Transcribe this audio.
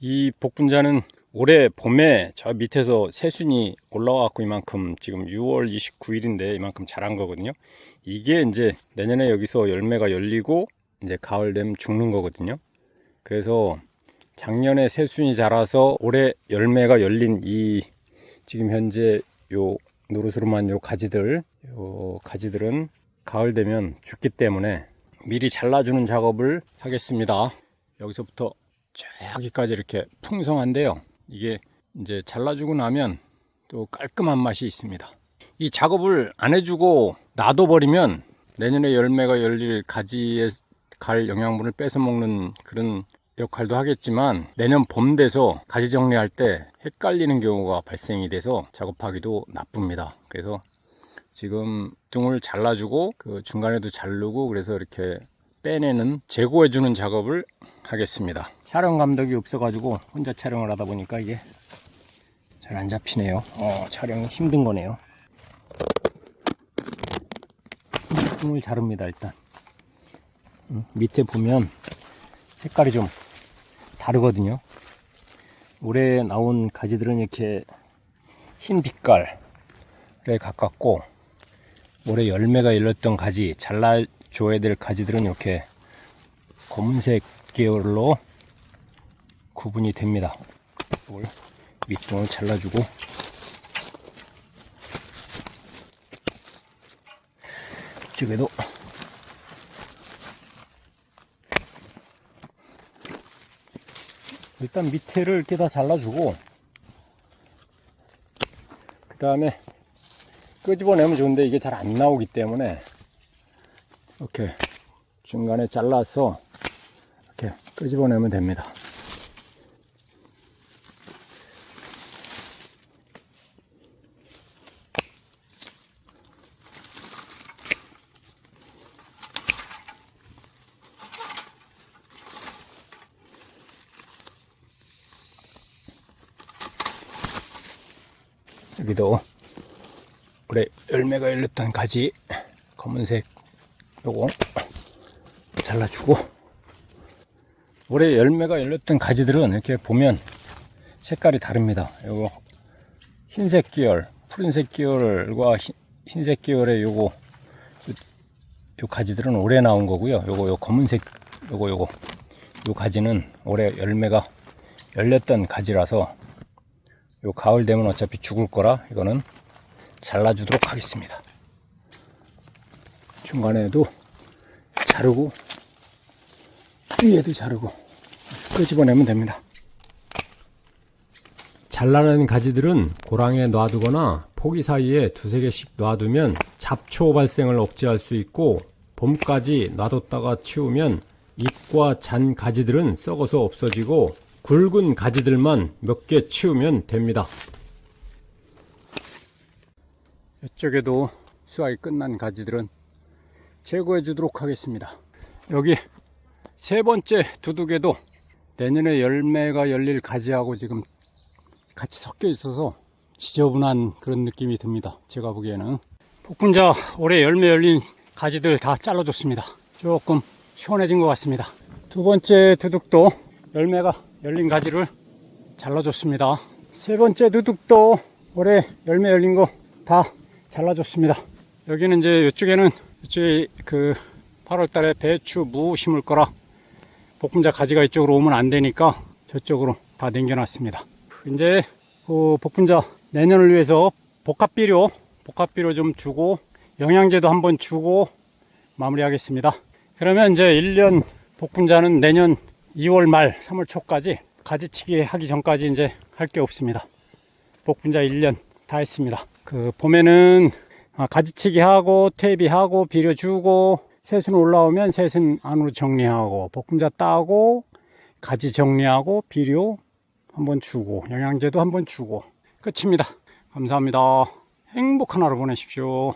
이 복분자는 올해 봄에 저 밑에서 새순이 올라와갖고 이만큼 지금 6월 29일인데 이만큼 자란 거거든요. 이게 이제 내년에 여기서 열매가 열리고 이제 가을 되면 죽는 거거든요. 그래서 작년에 새순이 자라서 올해 열매가 열린 이 지금 현재 요 노르스름한 요 가지들 요 가지들은 가을 되면 죽기 때문에 미리 잘라주는 작업을 하겠습니다. 여기서부터 저기까지 이렇게 풍성한데요. 이게 이제 잘라주고 나면 또 깔끔한 맛이 있습니다. 이 작업을 안 해주고 놔둬버리면 내년에 열매가 열릴 가지에 갈 영양분을 뺏어 먹는 그런 역할도 하겠지만 내년 봄 돼서 가지 정리할 때 헷갈리는 경우가 발생이 돼서 작업하기도 나쁩니다. 그래서 지금 둥을 잘라주고 그 중간에도 자르고 그래서 이렇게 빼내는 제거해주는 작업을 하겠습니다. 촬영 감독이 없어가지고 혼자 촬영을 하다 보니까 이게 잘 안 잡히네요. 어, 촬영이 힘든 거네요. 둥을 자릅니다 일단. 음, 밑에 보면 색깔이 좀 다르거든요. 올해 나온 가지들은 이렇게 흰 빛깔에 가깝고 올해 열매가 열렸던 가지 잘라 줘야 될 가지들은 이렇게 검은색 계열로 구분이 됩니다. 이걸 밑둥을 잘라주고 이쪽에도 일단 밑에를 이렇게 다 잘라주고 그 다음에 끄집어내면 좋은데 이게 잘 안 나오기 때문에 이렇게 중간에 잘라서 이렇게 끄집어내면 됩니다. 여기도 올해 열매가 열렸던 가지 검은색 요거 잘라주고 올해 열매가 열렸던 가지들은 이렇게 보면 색깔이 다릅니다. 요거 흰색 계열, 푸른색 계열과 흰- 흰색 계열의 요거 요, 요 가지들은 올해 나온 거고요. 요거 요 검은색 요거 요거 요 가지는 올해 열매가 열렸던 가지라서 요 가을 되면 어차피 죽을 거라 이거는 잘라주도록 하겠습니다. 중간에도 자르고 위에도 자르고 끄집어내면 됩니다. 잘라낸 가지들은 고랑에 놔두거나 포기 사이에 두세 개씩 놔두면 잡초 발생을 억제할 수 있고 봄까지 놔뒀다가 치우면 잎과 잔 가지들은 썩어서 없어지고 굵은 가지들만 몇 개 치우면 됩니다. 이쪽에도 수확이 끝난 가지들은 제거해 주도록 하겠습니다. 여기 세 번째 두둑에도 내년에 열매가 열릴 가지하고 지금 같이 섞여 있어서 지저분한 그런 느낌이 듭니다. 제가 보기에는. 복분자 올해 열매 열린 가지들 다 잘라줬습니다. 조금 시원해진 것 같습니다. 두 번째 두둑도 열매가 열린 가지를 잘라줬습니다. 세 번째 두둑도 올해 열매 열린 거 다 잘라줬습니다. 여기는 이제 이쪽에는 이쪽에 그 8월 달에 배추, 무 심을 거라 복분자 가지가 이쪽으로 오면 안 되니까 저쪽으로 다 남겨놨습니다. 이제 그 복분자 내년을 위해서 복합비료, 복합비료 좀 주고 영양제도 한번 주고 마무리하겠습니다. 그러면 이제 1년 복분자는 내년 2월 말 3월 초까지 가지치기 하기 전까지 이제 할 게 없습니다. 복분자 1년 다 했습니다. 그 봄에는 아, 가지치기 하고 퇴비하고 비료 주고 새순 올라오면 새순 안으로 정리하고 복분자 따고 가지 정리하고 비료 한번 주고 영양제도 한번 주고 끝입니다. 감사합니다. 행복한 하루 보내십시오.